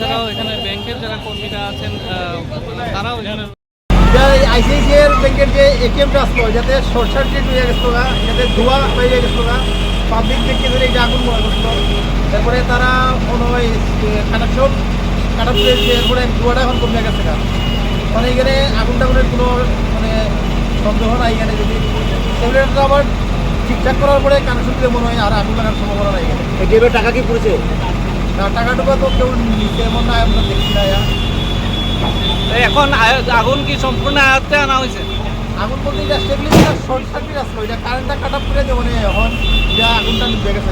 এছাড়াও এখানে ব্যাংকের যারা কর্মীরা আছেন তারাও এখানে আইসিআইসিআই ব্যাংকের যে এটিএমটা আসলো যাতে শর্ট সার্কিট হয়ে গেছিল না যাতে ধোয়া হয়ে গেছিল না পাবলিক দেখে ধরে এটা আগুন মনে করছিল তারপরে তারা মনে হয় কানেকশন পেয়েছে এরপরে ধোয়াটা এখন কমে গেছে গা। মানে এখানে আগুন টাগুনের কোনো মানে সন্দেহ নাই এখানে যদি। সেগুলো আবার ঠিকঠাক করার পরে কানেকশন দিলে মনে হয় আর আগুন লাগার সম্ভাবনা নাই এখানে। টাকা কি পড়েছে? আর টাকাটুকু তো কেউ নিচে এমন না আমরা দেখি না এখন আগুন কি সম্পূর্ণ আয়ত্তে আনা হয়েছে? আগুন বলতে এটা স্টেবিলিটি শর্ট সার্কিট আসলো এটা কারেন্টটা কাটা যে মানে এখন যা আগুনটা নিভে গেছে